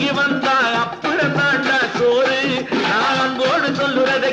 இறங்கி வந்தா அப்புறம் தாண்டா சோறு. நான் அன்போடு சொல்லுறதை